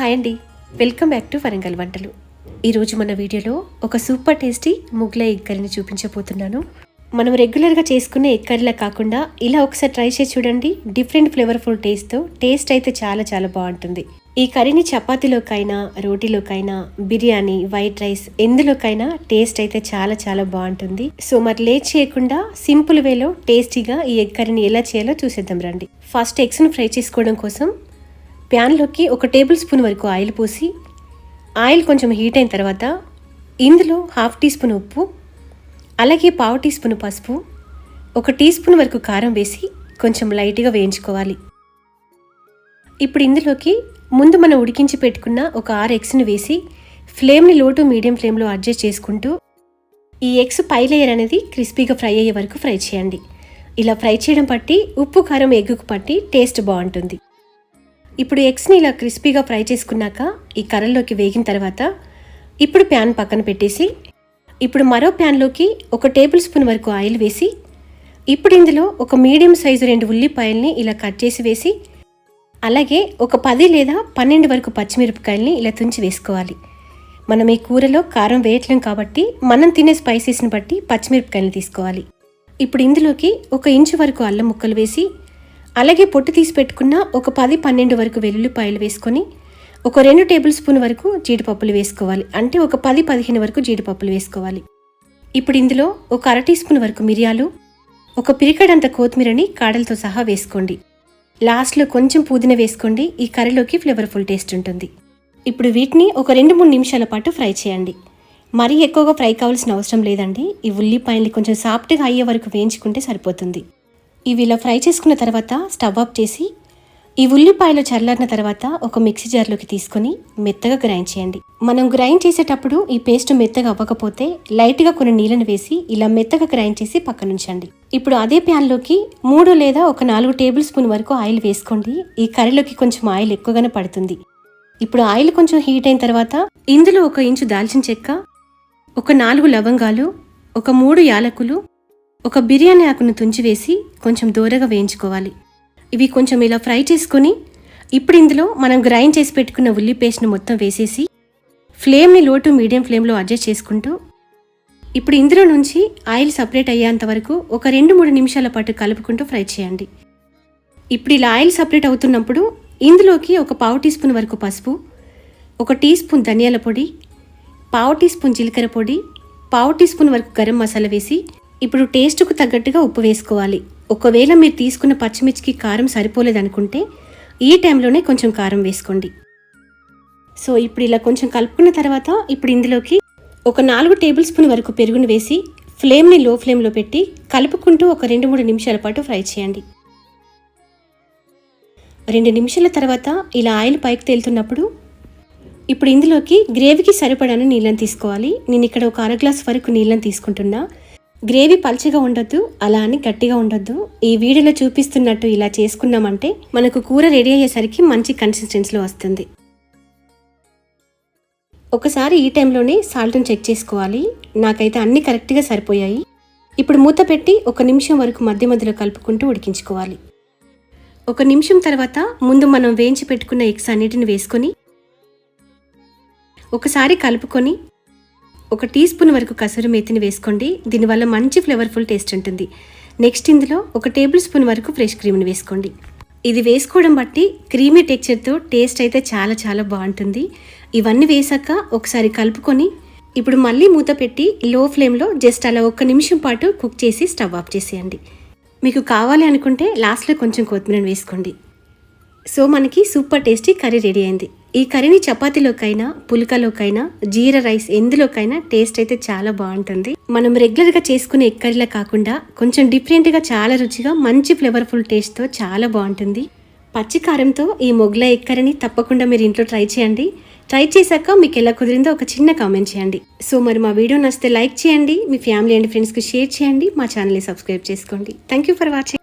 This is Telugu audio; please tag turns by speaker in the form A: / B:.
A: హాయ్ అండి. వెల్కమ్ బ్యాక్ టు వరంగల్ వంటలు. ఈరోజు మన వీడియోలో ఒక సూపర్ టేస్టీ ముగ్ల ఎగ్ కర్రీని చూపించబోతున్నాను. మనం రెగ్యులర్గా చేసుకునే ఎగ్ కర్రీలా కాకుండా ఇలా ఒకసారి ట్రై చేసి చూడండి. డిఫరెంట్ ఫ్లేవర్ఫుల్ టేస్ట్తో టేస్ట్ అయితే చాలా చాలా బాగుంటుంది. ఈ కర్రీని చపాతీలోకైనా రోటీలోకైనా బిర్యానీ వైట్ రైస్ ఎందులోకైనా టేస్ట్ అయితే చాలా చాలా బాగుంటుంది. సో మరి లేట్ చేయకుండా సింపుల్ వేలో టేస్టీగా ఈ ఎగ్ కర్రీని ఎలా చేయాలో చూసేద్దాం రండి. ఫస్ట్ ఎగ్స్ను ఫ్రై చేసుకోవడం కోసం ప్యాన్లోకి ఒక టేబుల్ స్పూన్ వరకు ఆయిల్ పోసి ఆయిల్ కొంచెం హీట్ అయిన తర్వాత ఇందులో హాఫ్ టీ స్పూన్ ఉప్పు అలాగే పావు టీ స్పూన్ పసుపు ఒక టీ స్పూన్ వరకు కారం వేసి కొంచెం లైట్గా వేయించుకోవాలి. ఇప్పుడు ఇందులోకి ముందు మనం ఉడికించి పెట్టుకున్న ఒక ఆరు ఎగ్స్ని వేసి ఫ్లేమ్ని లో టు మీడియం ఫ్లేమ్లో అడ్జస్ట్ చేసుకుంటూ ఈ ఎగ్స్ పై లేయర్ అనేది క్రిస్పీగా ఫ్రై అయ్యే వరకు ఫ్రై చేయండి. ఇలా ఫ్రై చేయడం బట్టి ఉప్పు కారం ఎగ్గుకు పట్టి టేస్ట్ బాగుంటుంది. ఇప్పుడు ఎగ్స్ని ఇలా క్రిస్పీగా ఫ్రై చేసుకున్నాక ఈ కర్రలోకి వేగిన తర్వాత ఇప్పుడు ప్యాన్ పక్కన పెట్టేసి ఇప్పుడు మరో ప్యాన్లోకి ఒక టేబుల్ స్పూన్ వరకు ఆయిల్ వేసి ఇప్పుడు ఇందులో ఒక మీడియం సైజు రెండు ఉల్లిపాయల్ని ఇలా కట్ చేసి వేసి అలాగే ఒక పది లేదా పన్నెండు వరకు పచ్చిమిరపకాయల్ని ఇలా తుంచి వేసుకోవాలి. మనం ఈ కూరలో కారం వేయట్లేం కాబట్టి మనం తినే స్పైసెస్ని బట్టి పచ్చిమిరపకాయలు తీసుకోవాలి. ఇప్పుడు ఇందులోకి ఒక ఇంచు వరకు అల్లం ముక్కలు వేసి అలాగే పొట్టు తీసి పెట్టుకున్న ఒక పది పన్నెండు వరకు వెల్లుల్లిపాయలు వేసుకొని ఒక రెండు టేబుల్ స్పూన్ వరకు జీడిపప్పులు వేసుకోవాలి. అంటే ఒక పది పదిహేను వరకు జీడిపప్పులు వేసుకోవాలి. ఇప్పుడు ఇందులో ఒక అర టీ స్పూన్ వరకు మిరియాలు ఒక పిరికడంత కొత్తిమీరని కాడలతో సహా వేసుకోండి. లాస్ట్లో కొంచెం పుదీనా వేసుకోండి. ఈ కర్రీలోకి ఫ్లేవర్ఫుల్ టేస్ట్ ఉంటుంది. ఇప్పుడు వీటిని ఒక రెండు మూడు నిమిషాల పాటు ఫ్రై చేయండి. మరీ ఎక్కువగా ఫ్రై కావాల్సిన అవసరం లేదండి. ఈ ఉల్లిపాయల్ని కొంచెం సాఫ్ట్గా అయ్యే వరకు వేయించుకుంటే సరిపోతుంది. ఇవి ఇలా ఫ్రై చేసుకున్న తర్వాత స్టవ్ ఆఫ్ చేసి ఈ ఉల్లిపాయలు చల్లారిన తర్వాత ఒక మిక్సీ జార్లోకి తీసుకొని మెత్తగా గ్రైండ్ చేయండి. మనం గ్రైండ్ చేసేటప్పుడు ఈ పేస్ట్ మెత్తగా అవ్వకపోతే లైట్గా కొన్ని నీళ్ళను వేసి ఇలా మెత్తగా గ్రైండ్ చేసి పక్కనుంచండి. ఇప్పుడు అదే ప్యాన్లోకి మూడు లేదా ఒక నాలుగు టేబుల్ స్పూన్ వరకు ఆయిల్ వేసుకోండి. ఈ కర్రీలోకి కొంచెం ఆయిల్ ఎక్కువగానే పడుతుంది. ఇప్పుడు ఆయిల్ కొంచెం హీట్ అయిన తర్వాత ఇందులో ఒక ఇంచు దాల్చిన చెక్క ఒక నాలుగు లవంగాలు ఒక మూడు యాలకులు ఒక బిర్యానీ ఆకును తుంచి వేసి కొంచెం దూరగా వేయించుకోవాలి. ఇవి కొంచెం ఇలా ఫ్రై చేసుకొని ఇప్పుడు ఇందులో మనం గ్రైండ్ చేసి పెట్టుకున్న ఉల్లి పేస్ట్ను మొత్తం వేసేసి ఫ్లేమ్ని లో టు మీడియం ఫ్లేమ్లో అడ్జస్ట్ చేసుకుంటూ ఇప్పుడు ఇందులో నుంచి ఆయిల్ సపరేట్ అయ్యేంత వరకు ఒక రెండు మూడు నిమిషాల పాటు కలుపుకుంటూ ఫ్రై చేయండి. ఇప్పుడు ఇలా ఆయిల్ సపరేట్ అవుతున్నప్పుడు ఇందులోకి ఒక పావు టీ స్పూన్ వరకు పసుపు ఒక టీ స్పూన్ ధనియాల పొడి పావు టీ స్పూన్ జీలకర్ర పొడి పావు టీ స్పూన్ వరకు గరం మసాలా వేసి ఇప్పుడు టేస్ట్కు తగ్గట్టుగా ఉప్పు వేసుకోవాలి. ఒకవేళ మీరు తీసుకున్న పచ్చిమిర్చికి కారం సరిపోలేదనుకుంటే ఈ టైంలోనే కొంచెం కారం వేసుకోండి. సో ఇప్పుడు ఇలా కొంచెం కలుపుకున్న తర్వాత ఇప్పుడు ఇందులోకి ఒక నాలుగు టేబుల్ స్పూన్ వరకు పెరుగును వేసి ఫ్లేమ్ని లో ఫ్లేమ్లో పెట్టి కలుపుకుంటూ ఒక రెండు మూడు నిమిషాల పాటు ఫ్రై చేయండి. రెండు నిమిషాల తర్వాత ఇలా ఆయిల్ పైకి తేలుతున్నప్పుడు ఇప్పుడు ఇందులోకి గ్రేవీకి సరిపడాను నీళ్ళని తీసుకోవాలి. నేను ఇక్కడ ఒక అర గ్లాస్ వరకు నీళ్ళని తీసుకుంటున్నా. గ్రేవీ పల్చగా ఉండొద్దు అలా అని గట్టిగా ఉండొద్దు. ఈ వీడియోలో చూపిస్తున్నట్టు ఇలా చేసుకున్నామంటే మనకు కూర రెడీ అయ్యేసరికి మంచి కన్సిస్టెన్సీలో వస్తుంది. ఒకసారి ఈ టైంలోనే సాల్ట్ని చెక్ చేసుకోవాలి. నాకైతే అన్నీ కరెక్ట్గా సరిపోయాయి. ఇప్పుడు మూత పెట్టి ఒక నిమిషం వరకు మధ్య మధ్యలో కలుపుకుంటూ ఉడికించుకోవాలి. ఒక నిమిషం తర్వాత ముందు మనం వేయించి పెట్టుకున్న ఎగ్స్ అన్నిటిని వేసుకొని ఒకసారి కలుపుకొని ఒక టీ స్పూన్ వరకు కసూరి మేతిని వేసుకోండి. దీనివల్ల మంచి ఫ్లేవర్ఫుల్ టేస్ట్ ఉంటుంది. నెక్స్ట్ ఇందులో ఒక టేబుల్ స్పూన్ వరకు ఫ్రెష్ క్రీమ్ని వేసుకోండి. ఇది వేసుకోవడం బట్టి క్రీమీ టెక్చర్తో టేస్ట్ అయితే చాలా చాలా బాగుంటుంది. ఇవన్నీ వేసాక ఒకసారి కలుపుకొని ఇప్పుడు మళ్ళీ మూత పెట్టి లో ఫ్లేమ్లో జస్ట్ అలా ఒక్క నిమిషం పాటు కుక్ చేసి స్టవ్ ఆఫ్ చేసేయండి. మీకు కావాలి అనుకుంటే లాస్ట్లో కొంచెం కొత్తిమీర వేసుకోండి. సో మనకి సూపర్ టేస్టీ కర్రీ రెడీ అయింది. ఈ కర్రీని చపాతీలోకైనా పుల్కలోకైనా జీరా రైస్ ఎందులోకైనా టేస్ట్ అయితే చాలా బాగుంటుంది. మనం రెగ్యులర్గా చేసుకునే ఎక్కడిలా కాకుండా కొంచెం డిఫరెంట్గా చాలా రుచిగా మంచి ఫ్లేవర్ఫుల్ టేస్ట్తో చాలా బాగుంటుంది. పచ్చికారంతో ఈ మొగ్ల ఎక్కరని తప్పకుండా మీరు ఇంట్లో ట్రై చేయండి. ట్రై చేశాక మీకు ఎలా కుదిరిందో ఒక చిన్న కామెంట్ చేయండి. సో మరి మా వీడియో నచ్చితే లైక్ చేయండి. మీ ఫ్యామిలీ అండ్ ఫ్రెండ్స్కి షేర్ చేయండి. మా ఛానల్ని సబ్స్క్రైబ్ చేసుకోండి. Thank you for watching.